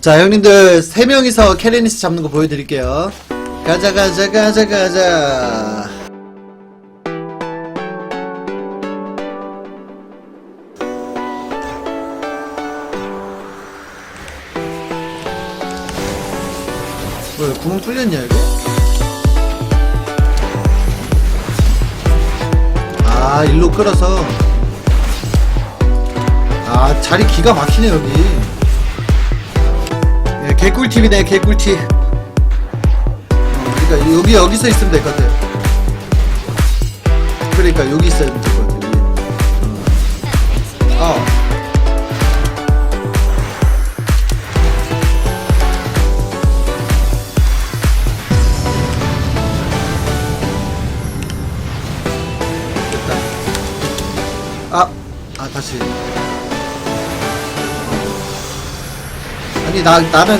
자 형님들 세 명이서 캐레니스 잡는 거 보여드릴게요. 가자 가자 가자 가자. 뭐야 구멍 뚫렸냐 이거? 아 일로 끌어서 아 자리 기가 막히네 여기. 예, 개꿀팁이네 개꿀팁. 어, 그러니까 여기 여기서 있으면 될 것 같아 그러니까 여기 있어야 될 것 같아 위에 어. 아, 아 다시 아니 나 나는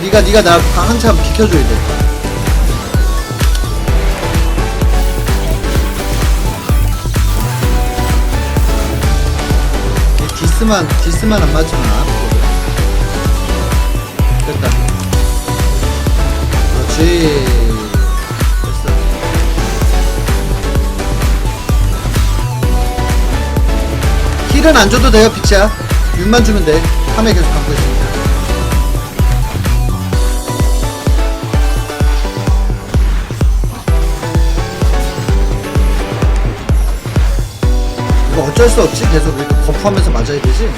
네가 네가 나 한참 비켜줘야 돼. 이 디스만 디스만 안 맞으면 안 아프거든. 됐다. 그렇지. 힐은 안 줘도 돼요, 피치야. 6만 주면 돼. 3회 계속 갖고 있으니까. 이거 어쩔 수 없지. 계속 이렇게 버프하면서 맞아야 되지.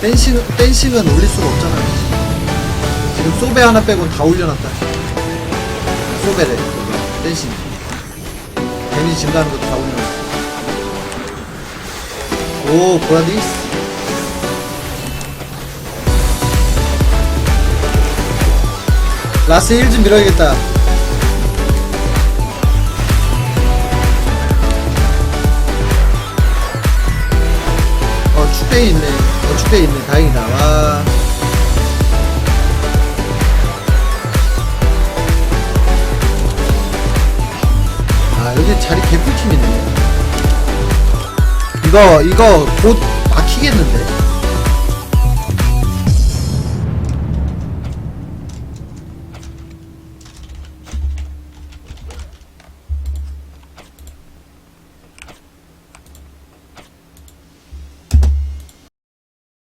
댄싱, 댄싱은 올릴 수가 없잖아. 지금 소베 하나 빼곤 다 올려놨다. 소베래. 댄싱. 데미지 증가하는 것도 다 올려놨어. 오, 보라디스. 라스 1좀 밀어야겠다. 어, 축배이 있네. 어, 축배이 있네. 다행이다. 와. 아, 여기 자리 개꿀팀이네. 이거, 이거 곧 막히겠는데?